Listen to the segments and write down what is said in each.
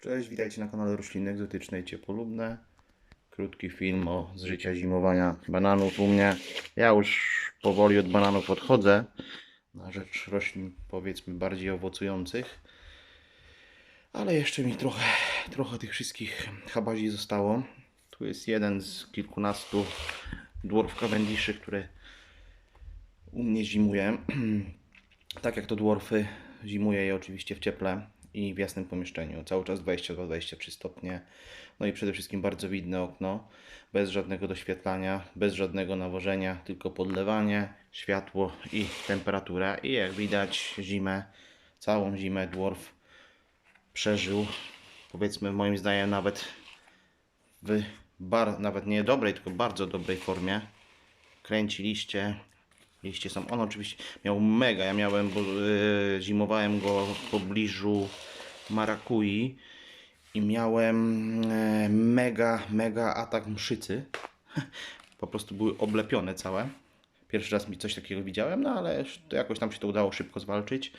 Cześć, witajcie na kanale Rośliny Egzotyczne i Ciepłolubne. Krótki film o z życia zimowania bananów u mnie. Ja już powoli od bananów odchodzę na rzecz roślin powiedzmy bardziej owocujących. Ale jeszcze mi trochę, trochę tych wszystkich habazi zostało. Tu jest jeden z kilkunastu dwarf Cavendishy, które u mnie zimuje. tak jak to dwarfy, zimuje je oczywiście w cieple i w jasnym pomieszczeniu. Cały czas 22-23 stopnie. No i przede wszystkim bardzo widne okno, bez żadnego doświetlania, bez żadnego nawożenia, tylko podlewanie, światło i temperatura. I jak widać zimę, całą zimę dwarf przeżył, powiedzmy moim zdaniem nawet w bar, nawet nie dobrej, tylko bardzo dobrej formie. Kręci liście, liście są. On oczywiście miał mega, ja miałem, bo yy, zimowałem go w pobliżu Marakui i miałem e, mega, mega atak mszycy. Po prostu były oblepione całe. Pierwszy raz mi coś takiego widziałem, no ale jakoś tam się to udało szybko zwalczyć.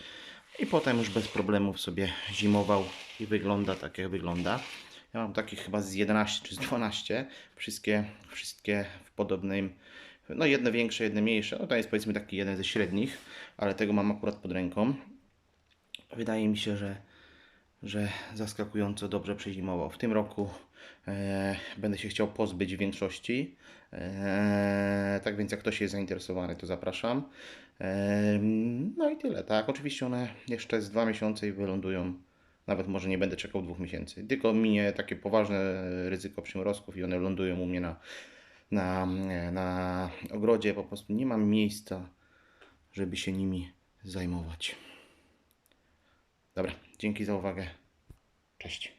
I potem już bez problemów sobie zimował i wygląda tak jak wygląda. Ja mam takich chyba z 11 czy z 12. Wszystkie, wszystkie w podobnym, no jedne większe, jedne mniejsze. No to jest powiedzmy taki jeden ze średnich, ale tego mam akurat pod ręką. Wydaje mi się, że, że zaskakująco dobrze przezimował. W tym roku e, będę się chciał pozbyć większości. E, tak więc jak ktoś jest zainteresowany, to zapraszam. E, no i tyle, tak. Oczywiście one jeszcze z dwa miesiące i wylądują. Nawet może nie będę czekał dwóch miesięcy. Tylko minie takie poważne ryzyko przymrozków i one lądują u mnie na, na, na ogrodzie. Po prostu nie mam miejsca, żeby się nimi zajmować. Dobra, dzięki za uwagę. Cześć.